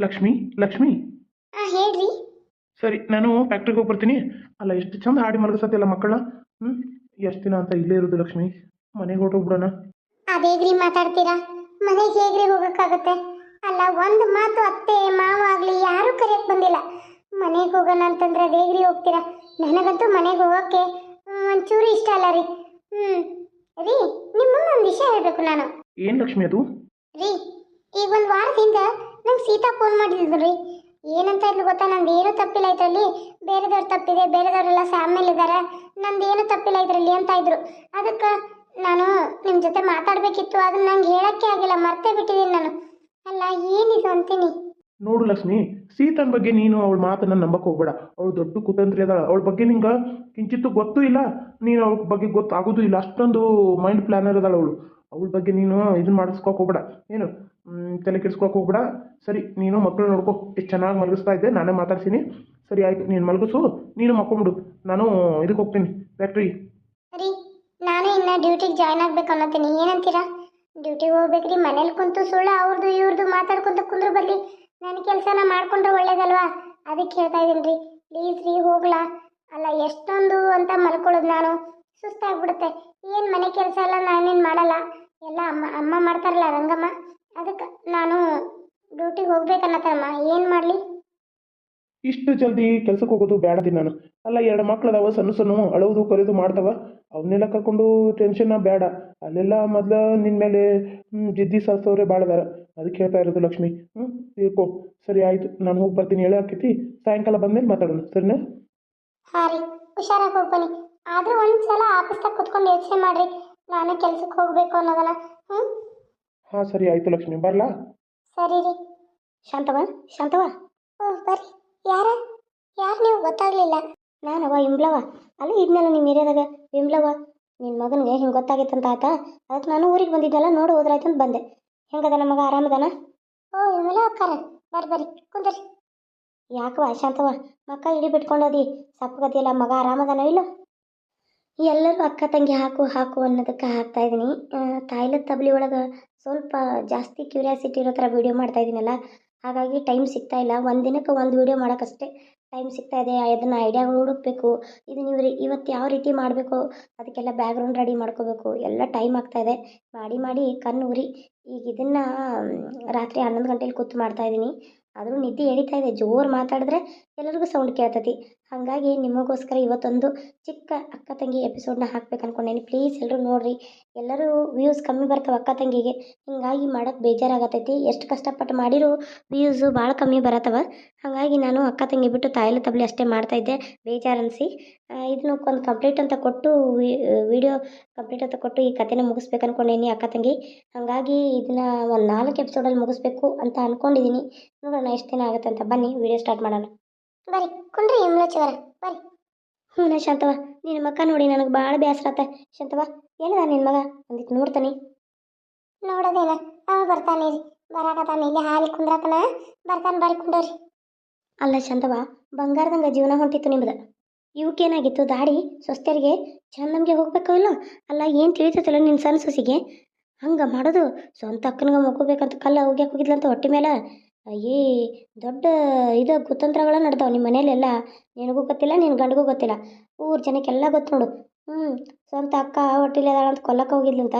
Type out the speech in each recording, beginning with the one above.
ಲಕ್ಷ್ಮಿ ಲಕ್ಷ್ಮಿ. ಹಾಂ ಹೇಳ್ರಿ. ಸರಿ ನಾನು ಫ್ಯಾಕ್ಟ್ರಿಗೆ ಹೋಗಿ ಬರ್ತೀನಿ ಅಲ್ಲ ಎಷ್ಟು ಚಂದ ಹಾಡಿ ಮಲಗಿಸತ್ತಿಲ್ಲ ಮಕ್ಕಳ? ಹ್ಞೂ ಎಷ್ಟು ದಿನ ಅಂತ ಇಲ್ಲೇ ಇರೋದು ಲಕ್ಷ್ಮಿ. ಮನೆಗೆ ಹೊರಟೋಗ್ಬಿಡೋಣ ಅದೇಗ್ರಿ ಮಾತಾಡ್ತೀರಾ? ಮನೆಗೆ ಹೇಗ್ರಿ ಹೋಗಕ್ಕಾಗತ್ತೆ? ಅಲ್ಲ ಒಂದು ಮಾತು ಅತ್ತೆ ಮಾವ ಆಗ್ಲಿ ಯಾರೂ ಕರೆಯಕ್ ಬಂದಿಲ್ಲ. ಮನೆಗೆ ಹೋಗೋಣ ಅಂತಂದ್ರೆ ಅದೇಗ್ರಿ ಹೋಗ್ತೀರಾ? ನನಗಂತೂ ಮನೆಗೆ ಹೋಗೋಕ್ಕೆ ಒಂಚೂರು ಇಷ್ಟ ಅಲ್ಲ ರೀ. ಹ್ಞೂ ರೀ ನಿಮ್ಮ ಒಂದು ವಿಷಯ ಹೇಳಬೇಕು ನಾನು. ಏನು ಲಕ್ಷ್ಮಿ ಅದು? ರೀ ಈಗ ಒಂದು ವಾರದಿಂದ ನಂಗೆ ಸೀತಾ ಫೋನ್ ಮಾಡಿದ್ರು ರೀ ಏನಂತ ಇದ್ಲು ಗೊತ್ತಾ? ನಂದು ಏನೂ ತಪ್ಪಿಲ್ಲ ಇದರಲ್ಲಿ. ಬೇರೆದವ್ರು ತಪ್ಪಿದೆ, ಬೇರೆದವರೆಲ್ಲ ಫ್ಯಾಮಿಲಿ ಇದ್ದಾರೆ ನಂದು ಏನೂ ತಪ್ಪಿಲ್ಲ ಇದರಲ್ಲಿ ಅಂತ ಇದ್ರು. ಅದಕ್ಕೆ ನಾನು ನಿಮ್ಮ ಜೊತೆ ಮಾತಾಡಬೇಕಿತ್ತು. ಅದನ್ನ ನಂಗೆ ಹೇಳೋಕ್ಕೆ ಆಗಿಲ್ಲ, ಮರ್ತೇ ಬಿಟ್ಟಿದ್ದೀನಿ ನಾನು. ಅಲ್ಲ, ಏನಿದು ಅಂತೀನಿ? ನೋಡು ಲಕ್ಷ್ಮಿ, ಸೀತನ ಬಗ್ಗೆ ನೀನು ಅವಳ ಮಾತನ್ನ ನಂಬಕ್ಕೆ ಹೋಗ್ಬೇಡ. ಅವಳು ದೊಡ್ಡ ಕುತಂತ್ರಿ ಅದಾಳ. ಅವಳ ಬಗ್ಗೆ ನಿಂಗೆ ಕಿಂಚಿತ್ತು ಗೊತ್ತೂ ಇಲ್ಲ. ನೀನು ಅವಳ ಬಗ್ಗೆ ಗೊತ್ತಾಗೋದು ಇಲ್ಲ. ಅಷ್ಟೊಂದು ಮೈಂಡ್ ಪ್ಲಾನರ್ ಅದಾಳ ಅವಳು. ಅವಳ ಬಗ್ಗೆ ನೀನು ಇದನ್ನ ಮಾಡಿಸ್ಕೋಕ್ ಹೋಗ್ಬೇಡ. ಏನು? ತಲೆ ಕೆಡಿಸ್ಕೊಳಕ್ಕೆ ಹೋಗ್ಬೇಡ. ಸರಿ, ನೀನು ಮಕ್ಕಳು ನೋಡ್ಕೊ. ಎಷ್ಟು ಚೆನ್ನಾಗಿ ಮಲಗಿಸ್ತಾ ಇದ್ದೆ, ನಾನೇ ಮಾತಾಡ್ತೀನಿ. ಸರಿ, ಆಯ್ತು, ನೀನು ಮಲಗಿಸು. ನೀನು ಮಕ್ಕೊಂಬಿಡು. ನಾನು ಇದಕ್ಕೆ ಹೋಗ್ತೀನಿ. ಫ್ಯಾಕ್ಟ್ರಿ ಸರಿ, ನಾನು ಇನ್ನು ಡ್ಯೂಟಿಗೆ ಜಾಯ್ನ್ ಆಗ್ಬೇಕು ಅನ್ನತ್ತೀನಿ. ಏನಂತೀರಾ? ಡ್ಯೂಟಿಗೆ ಹೋಗ್ಬೇಕ್ರಿ, ಮನೇಲಿ ಕುಂತು ಸುಳ್ಳು ಅವ್ರದ್ದು ಇವ್ರದ್ದು ಮಾತಾಡ್ಕೊಂತ ಕುಂದ್ರು ಬರ್ಲಿ. ನನ್ನ ಕೆಲಸನ ಮಾಡ್ಕೊಂಡ್ರೆ ಒಳ್ಳೇದಲ್ವಾ? ಅದಕ್ಕೆ ಹೇಳ್ತಾ ಇದ್ದೀನಿ ರೀ. ಪ್ಲೀಸ್ ರೀ, ಹೋಗ್ಲಾ. ಅಲ್ಲ, ಎಷ್ಟೊಂದು ಅಂತ ಮಲ್ಕೊಳ್ಳೋದು ನಾನು. ಸುಸ್ತಾಗ್ಬಿಡುತ್ತೆ. ಏನು ಮನೆ ಕೆಲಸ ಎಲ್ಲ ನಾನೇನು ಮಾಡಲ್ಲ? ಎಲ್ಲ ಅಮ್ಮ ಅಮ್ಮ ಮಾಡ್ತಾರಲ್ಲ ರಂಗಮ್ಮ? ಅದಕ್ಕೆ ನಾನು ಡ್ಯೂಟಿಗೆ ಹೋಗ್ಬೇಕನ್ನತ್ತಮ್ಮ ಏನು ಮಾಡಲಿ? ಇಷ್ಟು ಜಲ್ದಿ ಕೆಲ್ಸಕ್ಕೆ ಹೋಗೋದು ಬೇಡದಿ ನಾನು. ಅಲ್ಲ ಎರಡು ಮಕ್ಳು ಅದಾವ ಸಣ್ಣ ಸಣ್ಣ ಅಳೋದು ಕರೆದು ಮಾಡ್ತಾವ. ಅವನ್ನೆಲ್ಲ ಕರ್ಕೊಂಡು ಟೆನ್ಷನ್ನ ಬೇಡ ಅಲ್ಲೆಲ್ಲ ಮೊದಲು ನಿನ್ನ ಮೇಲೆ ಜಿದ್ದಿ ಸಾಸೋರೆ ಭಾಳ ಅದಾರ. ಅದಕ್ಕೆ ಹೇಳ್ತಾ ಇರೋದು ಲಕ್ಷ್ಮಿ. ಹ್ಞೂ ತಿಳ್ಕೊ ಸರಿ ಆಯಿತು ನಾನು ಹೋಗಿ ಬರ್ತೀನಿ ಹೇಳಿ ಹಾಕೈತಿ ಸಾಯಂಕಾಲ ಬಂದಮೇಲೆ ಮಾತಾಡೋಣ ಸರಿನಾ? ಹಾಂ ರೀ ಹುಷಾರಾಗಿ ಹೋಗ್ಬನ್ನಿ ಆದರೂ ಒಂದು ಸಲ ಆಫೀಸ್ದಾಗ ಕುತ್ಕೊಂಡು ಯೋಚನೆ ಮಾಡಿರಿ. ನಾನು ಕೆಲ್ಸಕ್ಕೆ ಹೋಗಬೇಕು ಅನ್ನೋದನ್ನ ಹ್ಞೂ ಹಾಂ, ಸರಿ, ಆಯಿತು ಲಕ್ಷ್ಮಿ. ಬರಲಾ? ಸರಿ ರೀ. ಶಾಂತವ ಶಾಂತವ ಓ, ಬರ್ರಿ. ಯಾರ? ಯಾರು ನೀವು? ಗೊತ್ತಾಗಲಿಲ್ಲ. ನಾನವ ಇಂಬ್ಲವ ಅಲ್ಲ ಇದ್ನಲ್ಲ ನಿಮ್ಮ ಏರಿಯಾದಾಗ. ಇಂಬ್ಲವ ನಿನ್ನ ಮಗನಿಗೆ ಹಿಂಗೆ ಗೊತ್ತಾಗಿತ್ತಂತ ಆತ. ಅದಕ್ಕೆ ನಾನು ಊರಿಗೆ ಬಂದಿದ್ದೆಲ್ಲ ನೋಡಿ ಅಂತ ಬಂದೆ. ಹೆಂಗದ ಮಗ? ಆರಾಮದಾನ? ಓ ವಿಮಲ ಅಕ್ಕಾರ. ಬರ್ರಿ ಬರ್ರಿ. ಕುಂದ್ರಿ. ಯಾಕವ ಶಾಂತವ ಮಕ್ಕ ಇಡಿ ಬಿಟ್ಕೊಂಡದಿ. ಸಪ್ಪಗದಿಯಲ್ಲ ಮಗ ಆರಾಮದಾನ ಇಲ್ಲ? ಎಲ್ಲರೂ ಅಕ್ಕ ತಂಗಿ ಹಾಕು ಹಾಕು ಅನ್ನೋದಕ್ಕೆ ಹಾಕ್ತಾ ಇದ್ದೀನಿ ತಾಯ್ಲದ ತಬಲಿ ಒಳಗೆ ಸ್ವಲ್ಪ ಜಾಸ್ತಿ ಕ್ಯೂರಿಯಾಸಿಟಿ ಇರೋ ಥರ ವೀಡಿಯೋ ಮಾಡ್ತಾ ಇದ್ದೀನಲ್ಲ ಹಾಗಾಗಿ ಟೈಮ್ ಸಿಗ್ತಾ ಇಲ್ಲ. ಒಂದು ದಿನಕ್ಕೆ ಒಂದು ವೀಡಿಯೋ ಮಾಡೋಕ್ಕಷ್ಟೇ ಟೈಮ್ ಸಿಗ್ತಾ ಇದೆ. ಅದನ್ನು ಐಡಿಯಾಗಳು ಹುಡುಕಬೇಕು. ಇದು ನೀವು ರೀ ಇವತ್ತು ಯಾವ ರೀತಿ ಮಾಡಬೇಕು, ಅದಕ್ಕೆಲ್ಲ ಬ್ಯಾಗ್ರೌಂಡ್ ರೆಡಿ ಮಾಡ್ಕೋಬೇಕು. ಎಲ್ಲ ಟೈಮ್ ಆಗ್ತಾ ಇದೆ. ಮಾಡಿ ಮಾಡಿ ಕಣ್ಣು ಉರಿ. ಈಗ ಇದನ್ನು ರಾತ್ರಿ ಹನ್ನೊಂದು ಗಂಟೆಲಿ ಕೂತು ಮಾಡ್ತಾ ಇದ್ದೀನಿ ಆದರೂ ನಿದ್ದೆ ಎಳಿತಾ ಇದೆ. ಜೋರು ಮಾತಾಡಿದ್ರೆ ಎಲ್ಲರಿಗೂ ಸೌಂಡ್ ಕೇಳ್ತತಿ. ಹಾಗಾಗಿ ನಿಮಗೋಸ್ಕರ ಇವತ್ತೊಂದು ಚಿಕ್ಕ ಅಕ್ಕ ತಂಗಿ ಎಪಿಸೋಡ್ನ ಹಾಕ್ಬೇಕು ಅನ್ಕೊಂಡೇನಿ. ಪ್ಲೀಸ್ ಎಲ್ಲರೂ ನೋಡಿರಿ. ಎಲ್ಲರೂ ವ್ಯೂಸ್ ಕಮ್ಮಿ ಬರ್ತಾವೆ ಅಕ್ಕ ತಂಗಿಗೆ. ಹಿಂಗಾಗಿ ಮಾಡೋಕ್ಕೆ ಬೇಜಾರಾಗತೈತಿ. ಎಷ್ಟು ಕಷ್ಟಪಟ್ಟು ಮಾಡಿರೂ ವ್ಯೂಸು ಭಾಳ ಕಮ್ಮಿ ಬರತ್ತವ. ಹಾಗಾಗಿ ನಾನು ಅಕ್ಕ ತಂಗಿ ಬಿಟ್ಟು ತಾಯಿಲೆ ತಬ್ಲಿ ಅಷ್ಟೇ ಮಾಡ್ತಾಯಿದ್ದೆ ಬೇಜಾರು ಅನಿಸಿ ಇದನ್ನು ಒಂದು ಕಂಪ್ಲೀಟ್ ಅಂತ ಕೊಟ್ಟು ವಿಡಿಯೋ ಕಂಪ್ಲೀಟ್ ಅಂತ ಕೊಟ್ಟು ಈ ಕಥೆನ ಮುಗಿಸ್ಬೇಕು ಅನ್ಕೊಂಡೇನಿ ಅಕ್ಕ ತಂಗಿ. ಹಾಗಾಗಿ ಇದನ್ನ ಒಂದು ನಾಲ್ಕು ಎಪಿಸೋಡಲ್ಲಿ ಮುಗಿಸ್ಬೇಕು ಅಂತ ಅಂದ್ಕೊಂಡಿದ್ದೀನಿ ನೋಡೋಣ, ಎಷ್ಟು ದಿನ ಆಗುತ್ತೆ ಅಂತ. ಬನ್ನಿ ವಿಡಿಯೋ ಸ್ಟಾರ್ಟ್ ಮಾಡೋಣ. ಬರ್ರಿ, ಕುಂಡ್ರಿ ಯಮಲೋಚವರ ಬರ್ರಿ. ಹ್ಞೂ ಶಾಂತವ ನಿನ್ನ ಮಗ ನೋಡಿ ನನಗೆ ಭಾಳ ಬೇಸರ ಆತ. ಶಾಂತವ ಏನದ ನಿನ್ನ ಮಗ? ಅಂದಿತ್ತು ನೋಡ್ತಾನೆ. ನೋಡೋದೇನ ಅವ ಬರ್ತಾನೆ ರೀ ಬರಾಕತಾನೆ ಇಲ್ಲಿ ಹಾಲಿ ಕುಂದ್ರಕನ. ಬರ್ತಾನೆ ಬರ್ರಿ ಕುಂಡ್ರಿ. ಅಲ್ಲ ಶಾಂತವ ಬಂಗಾರದಂಗ ಜೀವನ ಹೊಂಟಿತ್ತು ನಿಮ್ದು ಇವಕ್ಕೇನಾಗಿತ್ತು ದಾಡಿ ಸೊಸ್ತೆರಿಗೆ ಚಂದಮ್ಗೆ ಹೋಗ್ಬೇಕು ಇಲ್ಲ? ಅಲ್ಲ, ಏನು ತಿಳಿತೈತಲ್ಲ ನಿನ್ನ ಸಣ್ಣ ಸೊಸಿಗೆ? ಹಂಗೆ ಮಾಡೋದು ಸ್ವಂತ ಅಕ್ಕನಿಗೆ ಮಕ್ಕೋಬೇಕಂತ ಕಲ್ಲ ಹೋಗ್ಯಾಕೆ ಹೋಗಿದ್ಲಂತ ಹೊಟ್ಟೆ ಮೇಲೆ ಅಯ್ಯೇ, ದೊಡ್ಡ ಇದು ಕುತಂತ್ರಗಳ ನಡೆದಾವೆ ನಿಮ್ಮ ಮನೇಲೆಲ್ಲ. ನಿನಗೂ ಗೊತ್ತಿಲ್ಲ ನಿನ್ನ ಗಂಡಗೂ ಗೊತ್ತಿಲ್ಲ. ಊರು ಜನಕ್ಕೆಲ್ಲ ಗೊತ್ತು ನೋಡು. ಹ್ಞೂ ಸ್ವಂತ ಅಕ್ಕ ಹೊಟ್ಟಿಲೆ ಅದಾಳ ಅಂತ ಕೊಲ್ಲಕ್ಕೆ ಹೋಗಿದ್ಲಂತ.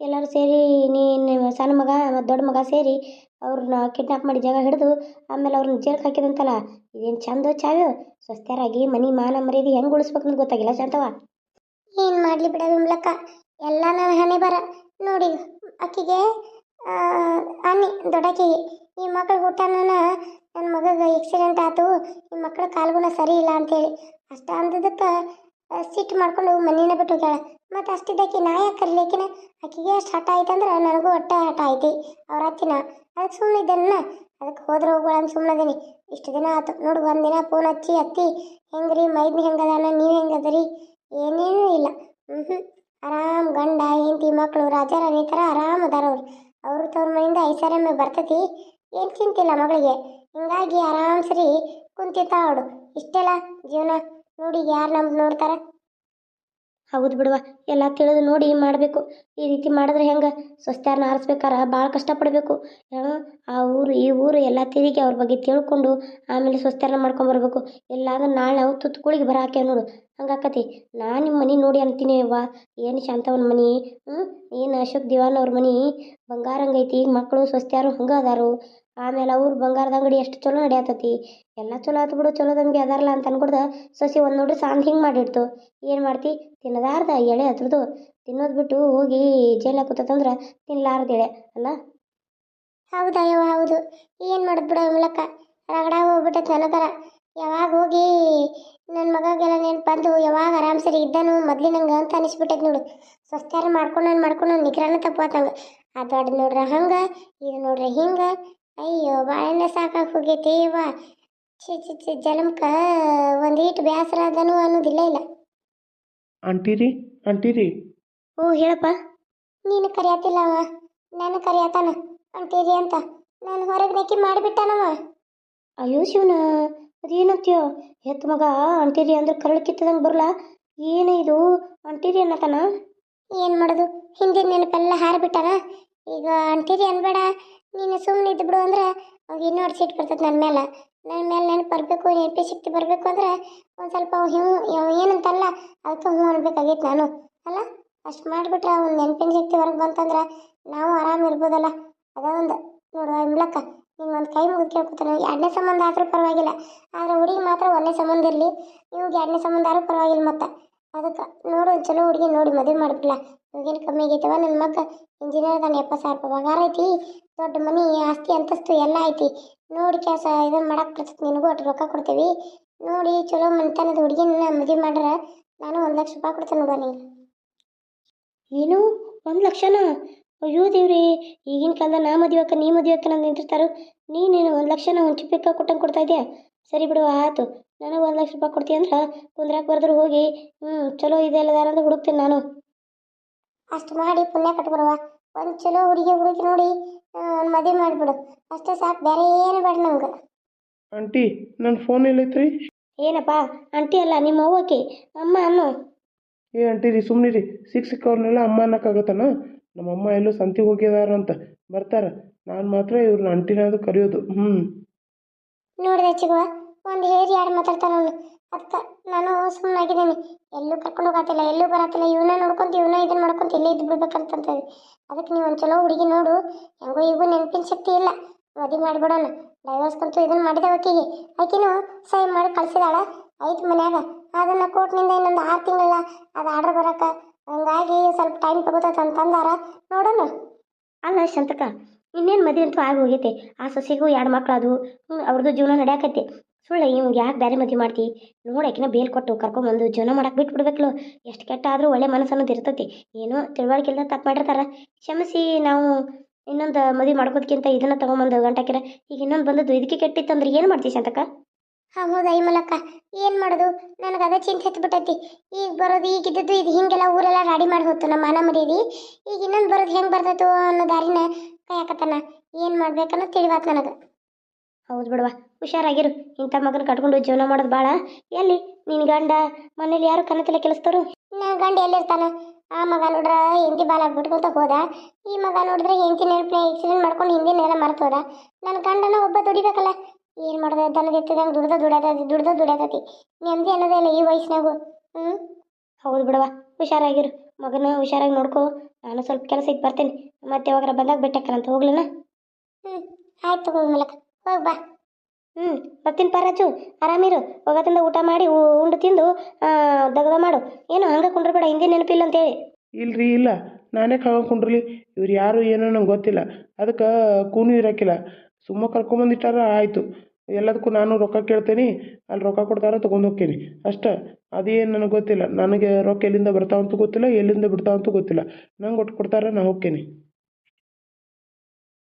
ಎಲ್ಲರೂ ಸೇರಿ ನೀನು ಸಣ್ಣ ಮಗ ಮತ್ತು ದೊಡ್ಡ ಮಗ ಸೇರಿ ಅವ್ರನ್ನ ಕಿಡ್ನಾಪ್ ಮಾಡಿ ಜಾಗ ಹಿಡಿದು ಆಮೇಲೆ ಅವ್ರನ್ನ ಜೇಲ್ಗೆ ಹಾಕಿದಂತಲ್ಲ ಇದೇನು ಚಂದ ಚಾವ್ಯ? ಸ್ವಸ್ಥರಾಗಿ ಮನಿ ಮಾನ ಮರ್ಯಾದೆ ಹೆಂಗೆ ಅಂತ ಗೊತ್ತಾಗಿಲ್ಲ ಶಾಂತವ ಏನು ಮಾಡಲಿ ಬಿಡ ವಿಮ್ಲಕ್ಕ. ಎಲ್ಲ ನನ್ನ ಹಣೆ ಬರ ನೋಡಿ ಆಕಿಗೆ ಅನ್ನಿ ದೊಡ್ಡಕ್ಕಿಗೆ ಈ ಮಕ್ಳು ಹುಟ್ಟನ ನನ್ನ ಮಗಗೆ ಆಕ್ಸಿಡೆಂಟ್ ಆಯ್ತು ಈ ಮಕ್ಳ ಕಾಲ್ಗುಣ ಸರಿ ಇಲ್ಲ ಅಂತೇಳಿ. ಅಷ್ಟ ಅಂದದಕ್ಕೆ ಸಿಟ್ಟು ಮಾಡ್ಕೊಂಡು ಮನೇನ ಬಿಟ್ಟು ಹೋಗ್ಯಾಳ. ಮತ್ತು ಅಷ್ಟಿದ್ದಕ್ಕೆ ನಾ ಯಾಕೆ ಕರಿಲೇಕಿನ ಆಕಿಗೆ ಅಷ್ಟು ಹಠ ಆಯ್ತಂದ್ರೆ ನನಗೂ ಹೊಟ್ಟೆ ಹಠ ಐತಿ ಅವ್ರ ಹತ್ತಿನ ಅದಕ್ಕೆ ಸುಮ್ಮನೆ ಇದ್ದನ್ನ ಅದಕ್ಕೆ ಹೋದ್ರೆ ಅಂತ ಸುಮ್ಮನದೀನಿ ಇಷ್ಟು ದಿನ ಆಯ್ತು ನೋಡು, ಒಂದು ದಿನ ಫೋನ್ ಹಚ್ಚಿ ಅತ್ತಿ ಹೆಂಗ್ರಿ, ಮೈದ್ನ ಹೆಂಗದಾನ, ನೀವು ಹೆಂಗದರಿ? ಏನೇನೂ ಇಲ್ಲ. ಹ್ಞೂ ಹ್ಞೂ ಆರಾಮ್ ಗಂಡ, ಹೆಂಡತಿ ಮಕ್ಕಳು ರಾಜಾರಾಣಿ ಥರ ಆರಾಮ್ ಅದಾರ ಅವ್ರು. ಅವ್ರ ತವ್ರ ಮನೆಯಿಂದ ಐಸಾರಮ್ಮೆ ಬರ್ತೈತಿ. ಏನು ಚಿಂತಿಲ್ಲ ಮಗಳಿಗೆ? ಹಿಂಗಾಗಿ ಆರಾಮ್ ಸರಿ ಕುಂತಿರ್ತಾವ ಅವಳು ಇಷ್ಟೆಲ್ಲ ಜೀವನ ನೋಡಿ ಯಾರು ನಮ್ದು ನೋಡ್ತಾರ? ಹೌದು ಬಿಡುವ, ಎಲ್ಲ ತಿಳಿದು ನೋಡಿ ಮಾಡಬೇಕು. ಈ ರೀತಿ ಮಾಡಿದ್ರೆ ಹೆಂಗೆ? ಸ್ವಸ್ಥ್ಯಾರನ್ನ ಆರಿಸ್ಬೇಕಾರೆ ಭಾಳ ಕಷ್ಟಪಡಬೇಕು. ಆ ಊರು, ಈ ಊರು ಎಲ್ಲ ತಿರುಗಿ ಅವ್ರ ಬಗ್ಗೆ ತಿಳ್ಕೊಂಡು ಆಮೇಲೆ ಸ್ವಸ್ಥ್ಯಾರನ್ನ ಮಾಡ್ಕೊಂಬರ್ಬೇಕು ಇಲ್ಲಾಂದ್ರೆ ನಾಳೆ ನಾವು ತುತ್ತುಗಳಿಗೆ ಬರ ಹಾಕ್ಯಾವ ನೋಡು. ಹಂಗಾಕತಿ ನಾನು ನಿಮ್ಮ ಮನೆ ನೋಡಿ ಅಂತೀನಿ ಅವ್ವ. ಏನು ಶಾಂತವನ ಮನೆ? ಏನು ಅಶೋಕ್ ದಿವಾನ್ ಅವ್ರ ಮನೆ? ಬಂಗಾರ ಹಂಗೈತಿ ಈಗ ಮಕ್ಕಳು ಸ್ವಸ್ಥ್ಯಾರು ಹಂಗೆ ಅದಾರು. ಆಮೇಲೆ ಅವ್ರ ಬಂಗಾರದ ಅಂಗಡಿ ಎಷ್ಟು ಚಲೋ ನಡೆಯತ್ತತಿ ಎಲ್ಲ ಚಲೋ ಆತು ಬಿಡು ಚಲೋದಂಗೆ ಅದಾರಲ್ಲ ಅಂತ ಅನ್ಕೊಡ್ದ ಸೊಸಿ ಒಂದು ನೋಡ್ರಿ ಸಾಂದ್ ಹಿಂಗೆ ಮಾಡಿಡ್ತು. ಏನು ಮಾಡ್ತಿ? ತಿನ್ನದಾರ್ದ ಎಳೆ ಅದ್ರದ್ದು ತಿನ್ನೋದು ಬಿಟ್ಟು ಹೋಗಿ ಜೈಲ ಕೂತಂದ್ರೆ ತಿನ್ಲಾರ್ದ ಎಳೆ, ಅಲ್ಲ? ಹೌದಾ ಹೌದು. ಏನು ಮಾಡೋದು ಬಿಡೋ ಮೂಲಕ ರಗಡ ಹೋಗ್ಬಿಟ್ಟೈತೆ ನನಗರ. ಯಾವಾಗ ಹೋಗಿ ನನ್ನ ಮಗಗೆಲ್ಲ ನೆನಪು ಬಂದು ಯಾವಾಗ ಆರಾಮ್ ಸರಿ ಇದ್ದಾನು ಮೊದ್ಲಿನಂಗೆ ಅಂತ ಅನಿಸ್ಬಿಟ್ಟೈತೆ ನೋಡು. ಸ್ವಸ್ಥಾರ ಮಾಡ್ಕೊಂಡು ನಾನು ಮಾಡ್ಕೊಂಡು ನಾನು ನಿಗ್ರಹನ ತಪ್ಪಾತಂಗೆ ಅದು ದೊಡ್ಡ ನೋಡ್ರಿ ಹಂಗೆ, ಇದು ನೋಡ್ರಿ ಹಿಂಗೆ ಅಯ್ಯೋ ಬಾಳೆಲ್ಲ ಸಾಕಾಗಿ ಹೋಗೈತಿ ಯವ್ವ. ಚಿ ಚಿ ಛೀ ಜಲಮ್ಕ ಒಂದೀಟು ಬೇಸರ ಅದನು ಅನ್ನೋದಿಲ್ಲ ಇಲ್ಲ. ಅಂಟಿರಿ ಅಂಟಿರಿ ಓ ಹೇಳಪ್ಪ. ನೀನು ಕರೆಯತ್ತಿಲ್ಲವ ನಾನು ಕರೆಯತಾನ ಅಂತೀರಿ ಅಂತ. ನಾನು ಹೊರಗೆ ನೆಕ್ಕಿ ಮಾಡಿಬಿಟ್ಟಾನವ. ಅಯ್ಯೋ ಶಿವನ ಅದೇನಂತೀಯ? ಹೆತ್ ಮಗ ಆಂಟಿರಿ ಅಂದ್ರೆ ಕರಳು ಕಿತ್ತದಂಗೆ ಬರಲ್ಲ ಏನು ಇದು? ಆಂಟಿರಿ ಅನ್ನತಾನ? ಏನು ಮಾಡೋದು? ಹಿಂದಿನ ನೆನಪೆಲ್ಲ ಹಾರಿಬಿಟ್ಟಾನ ಈಗ ಅಂಟೀರಿ ಅನ್ಬೇಡ. ನೀನು ಸುಮ್ಮನೆ ಇದ್ದು ಬಿಡು ಅಂದ್ರೆ ಅವಾಗ ಇನ್ನೂ ಸೀಟ್ ಬರ್ತದೆ ನನ್ನ ಮೇಲೆ. ನನ್ನ ಮೇಲೆ ನೆನಪು ಬರಬೇಕು, ನೆನಪಿ ಶಕ್ತಿ ಬರಬೇಕು ಅಂದ್ರೆ ಒಂದು ಸ್ವಲ್ಪ ಹಿಂಗೆ ಏನಂತಲ್ಲ ಅದಕ್ಕೆ ಹ್ಞೂ ಅನ್ಬೇಕಾಗೈತೆ ನಾನು. ಅಲ್ಲ, ಅಷ್ಟು ಮಾಡಿಬಿಟ್ರೆ ಒಂದು ನೆನಪಿನ ಶಕ್ತಿ ಹೊರಗೆ ಬಂತಂದ್ರೆ ನಾವು ಆರಾಮ ಇರ್ಬೋದಲ್ಲ. ಅದೇ ಒಂದು. ನೋಡುವ ಇಂಬ್ಲಕ್ಕ ನಿಂಗೆ ಒಂದು ಕೈ ಮುಗಿದು ಕೇಳ್ಕೊತಾನೆ. ಎರಡನೇ ಸಂಬಂಧ ಆದರೂ ಪರವಾಗಿಲ್ಲ. ಆದರೆ ಹುಡುಗಿ ಮಾತ್ರ ಒಂದೇ ಸಂಬಂಧ ಇರಲಿ. ಇವಾಗ ಎರಡನೇ ಸಂಬಂಧ ಆದರೂ ಪರವಾಗಿಲ್ಲ ಮತ್ತೆ. ಅದಕ್ಕೆ ನೋಡು, ಚಲೋ ಹುಡುಗಿ ನೋಡಿ ಮದುವೆ ಮಾಡಿಬಿಡ್ಲ ಇವಾಗೇನು ಕಮ್ಮಿ ಆಗೈತವ? ನನ್ನ ಮಗ ಇಂಜಿನಿಯರ್ ಅದಾನೆ, ಎಪ್ಪತ್ತು ಸಾವಿರ ರೂಪಾಯಿ ಪಗಾರ ಐತಿ. ದೊಡ್ಡ ಮನೆ, ಆಸ್ತಿ ಅಂತಸ್ತು ಎಲ್ಲ ಐತಿ. ನೋಡಿ ಕೆಲಸ ಇದನ್ನು ಮಾಡಕ್ಕೆ ಬರ್ತದೆ ನಿನಗೂ ಅಷ್ಟು ರೊಕ್ಕ ಕೊಡ್ತೀವಿ. ನೋಡಿ ಚಲೋ ಮನೆತನದ ಹುಡುಗಿನ ಮದುವೆ ಮಾಡ್ರೆ. ನಾನು ಒಂದು ಲಕ್ಷ ರೂಪಾಯಿ ಕೊಡ್ತೇನೆ ಬನ್ನಿ ಏನು? ಒಂದು ಲಕ್ಷನಾ? ಅಯ್ಯೋ ದೇವ್ರಿ ಈಗಿನ ಕಾಲದ ನಾ ಮದುವೆಕ್ಕ ನೀ ಮದುವೆಕ್ಕ ನಾನು ನಿಂತಿರ್ತಾರೋ? ನೀನೇನು ಒಂದು ಲಕ್ಷನ ಒಂದು ಚಿಪ್ಪಿಕ್ಕ ಕೊಟ್ಟಂಗೆ ಕೊಡ್ತಾ ಇದೆಯಾ ಸರಿ ಬಿಡು ಆಯಿತು. ನನಗೆ ಒಂದು ಲಕ್ಷ ರೂಪಾಯಿ ಕೊಡ್ತೀಯ ಅಂದ್ರೆ ಕುಂದ್ರಾಕ್ ಬರ್ದ್ರು ಹೋಗಿ ಹ್ಞೂ ಚಲೋ ಇದೆ ಅಲ್ಲದಾರ ಅಂತ ಹುಡುಕ್ತೀನಿ ನಾನು. ಅಷ್ಟು ಮಾಡಿ ಪುಣ್ಯ ಕಟ್ಬಿಡುವ. ಒಂದು ಚಲೋ ಹುಡುಗಿ ಹುಡುಗಿ ನೋಡಿ ಒಂದು ಮದುವೆ ಮಾಡಿಬಿಡು. ಅಷ್ಟೇ ಸಾಕು ಬೇರೆ ಏನು ಬೇಡ ನಮ್ಗೆ. ಆಂಟಿ ನನ್ನ ಫೋನ್ ಎಲ್ಲೈತ್ರಿ? ಏನಪ್ಪ ಆಂಟಿ ಅಲ್ಲ ನಿಮ್ಮ ಅವ್ವಕ್ಕೆ ಅಮ್ಮ ಅನ್ನು. ಏ ಆಂಟಿ ರೀ ಸುಮ್ಮನೆ ರೀ ಸಿಕ್ಕ ಸಿಕ್ಕವ್ರನ್ನೆಲ್ಲ ಅಮ್ಮ ಅನ್ನಕ್ಕಾಗತ್ತನ? ನಮ್ಮ ಅಮ್ಮ ಎಲ್ಲೋ ಸಂತಿಗೆ ಹೋಗಿದಾರ ಅಂತ ಬರ್ತಾರೆ. ನಾನು ಮಾತ್ರ ಇವ್ರನ್ನ ಅಂಟಿನಾದ್ರು ಕರೆಯೋದು. ಹ್ಞೂ ನೋಡಿದೆ ಚಿಗುವ, ಒಂದು ಹೇರಿ ಯಾರು ಮಾತಾಡ್ತಾನ ಅದಕ್ಕೆ ನಾನು ಸುಮ್ಮನಾಗಿದ್ದೀನಿ ಎಲ್ಲೂ ಕರ್ಕೊಂಡು ಹೋಗತ್ತಿಲ್ಲ ಎಲ್ಲೂ ಬರತ್ತಿಲ್ಲ ಇವನ್ನ ನೋಡ್ಕೊಂತ ಇವನ್ನ ಇದನ್ನ ಮಾಡ್ಕೊಂತ ಇಲ್ಲೇ ಇದ್ದು ಬಿಡ್ಬೇಕಂತಂತದೆ. ಅದಕ್ಕೆ ನೀವು ಒಂದು ಚಲೋ ಹುಡುಗಿ ನೋಡು. ಹೆಂಗೋ ಇವು ನೆನಪಿನ ಶಕ್ತಿ ಇಲ್ಲ. ಮದುವೆ ಮಾಡಿಬಿಡೋಣ. ಡೈವರ್ಸ್ಕಂತೂ ಇದನ್ನ ಮಾಡಿದೆ ಆಕಿಗೆ. ಆಕಿನೂ ಸೈನ್ ಮಾಡಿ ಕಳ್ಸಿದಾಳ. ಐದು ಮನ್ಯಾಗ. ಅದನ್ನ ಕೋರ್ಟ್ನಿಂದ ಇನ್ನೊಂದು ಆರು ತಿಂಗಳ ಅದು ಆರ್ಡರ್ ಬರಕ ಹಂಗಾಗಿ ಸ್ವಲ್ಪ ಟೈಮ್ ತಗೋತೈತೆ ಅಂತಂದಾರ. ನೋಡೋಣ. ಅಲ್ಲ ಶಂತಕ, ಇನ್ನೇನು ಮದುವೆ ಅಂತೂ ಆಗಿ ಹೋಗೈತೆ. ಆ ಸೊಸೆಗೂ ಎರಡು ಮಕ್ಳು ಅದು ಅವ್ರದ್ದು ಜೀವನ ನಡೆಯಕೈತಿ. ಸುಳ್ಳು ಇವ್ಗೆ ಯಾಕೆ ಬೇರೆ ಮದುವೆ ಮಾಡ್ತಿ? ನೋಡಕಿನ ಬೇಲ್ ಕೊಟ್ಟು ಕರ್ಕೊಂಬಂದು ಜೀವನ ಮಾಡಕ್ಕೆ ಬಿಟ್ಟು ಬಿಡ್ಬೇಕಲ್ಲ ಎಷ್ಟು ಕೆಟ್ಟ ಆದರೂ ಒಳ್ಳೆ ಮನಸ್ಸು ಅನ್ನೋದು ಇರ್ತೈತಿ. ಏನೋ ತಿಳುವಳಿಕೆ ಇಲ್ಲದ ತಪ್ಪು ಮಾಡಿರ್ತಾರೆ. ಕ್ಷಮಿಸಿ, ನಾವು ಇನ್ನೊಂದು ಮದುವೆ ಮಾಡ್ಕೋದಕ್ಕಿಂತ ಇದನ್ನು ತೊಗೊಂಬಂದು ಗಂಟಾಕಿರ. ಈಗ ಇನ್ನೊಂದು ಬಂದದ್ದು ಇದಕ್ಕೆ ಕೆಟ್ಟಿತ್ತಂದ್ರೆ ಏನು ಮಾಡ್ತೀವಿ ಶಂತಕ? ಹೌದಾ ಈ ಮೂಲಕ? ಏನು ಮಾಡೋದು? ನನಗೆ ಅದೇ ಚಿಂತೆ ಹತ್ಬಿಟ್ಟೈತಿ ಈಗ ಬರೋದು ಈಗ ಇದ್ದಿದ್ದು ಇದು ಹಿಂಗೆಲ್ಲ ಊರೆಲ್ಲ ರೆಡಿ ಮಾಡಿ ಹೋತು ನಮ್ಮ ಮನ ಮರ್ಯಾದಿ ಈಗ ಇನ್ನೊಂದು ಬರೋದು ಹೆಂಗೆ ಬರ್ತೈತೋ ಅನ್ನೋ ದಾರಿನ ಕಾಯಕತ್ತಾನ ಏನು ಮಾಡ್ಬೇಕನ್ನೋ ತಿಳಿವಾತ್ ನನಗೆ. ಹೌದು ಬಿಡವಾ ಹುಷಾರಾಗಿರು. ಇಂಥ ಮಗನ ಕಟ್ಕೊಂಡು ಜೀವನ ಮಾಡೋದು ಭಾಳ ಎಲ್ಲಿ? ನಿನ್ನ ಗಂಡ ಮನೇಲಿ ಯಾರು ಕನತಲೆ ಕೆಲಸದವರು? ನನ್ನ ಗಂಡ ಎಲ್ಲಿರ್ತಾನ? ಆ ಮಗ ನೋಡ್ರ ಹೆಂಡತಿ ಬಾಲ ಬಿಟ್ಕೊಂತ ಹೋದ. ಈ ಮಗ ನೋಡಿದ್ರೆ ಹೆಂಡತಿ ನೆನಪು ಎಕ್ಸಿಡೆಂಟ್ ಮಾಡ್ಕೊಂಡು ಹಿಂದಿನೆಲ್ಲ ಮರ್ತು ಹೋದ. ನನ್ನ ಗಂಡನ ಒಬ್ಬ ದುಡಿಬೇಕಲ್ಲ. ಏನು ಮಾಡೋದು? ದನದ ಎತ್ತಿದಂಗೆ ದುಡ್ದ ದುಡ್ಯತೈತಿ ದುಡ್ದ ದುಡ್ಯತೈತಿ. ನೆಮ್ಮದಿ ಅನ್ನೋದೇ ಇಲ್ಲ ಈ ವಯಸ್ಸಿನಾಗು ಹ್ಞೂ ಹೌದು ಬಿಡವ ಹುಷಾರಾಗಿರು. ಮಗನ ಹುಷಾರಾಗಿ ನೋಡ್ಕೋ ನಾನು ಸ್ವಲ್ಪ ಕೆಲಸ ಇದ್ದು ಬರ್ತೇನೆ. ಮತ್ತೆ ಯಾವಾಗಾರ ಬಂದಾಗ ಬೆಟ್ಟಕ್ಕರಂತ ಹೋಗ್ಲನ ಹ್ಞೂ ಆಯ್ತು ತಗೋ ಮೂಲಕ. ಹೋಗ್ ಬಾ. ಹ್ಞೂ ಬರ್ತೀನಿ ಪರಾಜು ಆರಾಮಿರು. ಹೋಗತಿಂದ ಊಟ ಮಾಡಿ ಉ- ಉಂಡು ತಿಂದು ದಗದ ಮಾಡು. ಏನು ಹಂಗೆ ಕುಂಡ್ರಬೇಡ ಹಿಂದೆ ನೆನಪಿಲ್ಲ ಅಂತೇಳಿ. ಇಲ್ರಿ ಇಲ್ಲ. ನಾನೇ ಕುಂಡ್ರಲಿ? ಇವ್ರು ಯಾರು ಏನೋ ನಂಗೆ ಗೊತ್ತಿಲ್ಲ. ಅದಕ್ಕೆ ಕೂನು ಇರೋಕ್ಕಿಲ್ಲ ಸುಮ್ಮ ಕರ್ಕೊಂಬಂದಿಟ್ಟಾರ ಆಯಿತು. ಎಲ್ಲದಕ್ಕೂ ನಾನು ರೊಕ್ಕ ಕೇಳ್ತೇನೆ, ಅಲ್ಲಿ ರೊಕ್ಕ ಕೊಡ್ತಾರ ತೊಗೊಂಡು ಹೋಗ್ತೀನಿ. ಅಷ್ಟೇ, ಅದೇನು ನನಗೆ ಗೊತ್ತಿಲ್ಲ. ನನಗೆ ರೊಕ್ಕ ಎಲ್ಲಿಂದ ಬರ್ತಾವಂತೂ ಗೊತ್ತಿಲ್ಲ, ಎಲ್ಲಿಂದ ಬಿಡ್ತಾವಂತೂ ಗೊತ್ತಿಲ್ಲ. ನಂಗೆ ಒಟ್ಟು ಕೊಡ್ತಾರೆ, ನಾ ಹೋಗ್ತೀನಿ.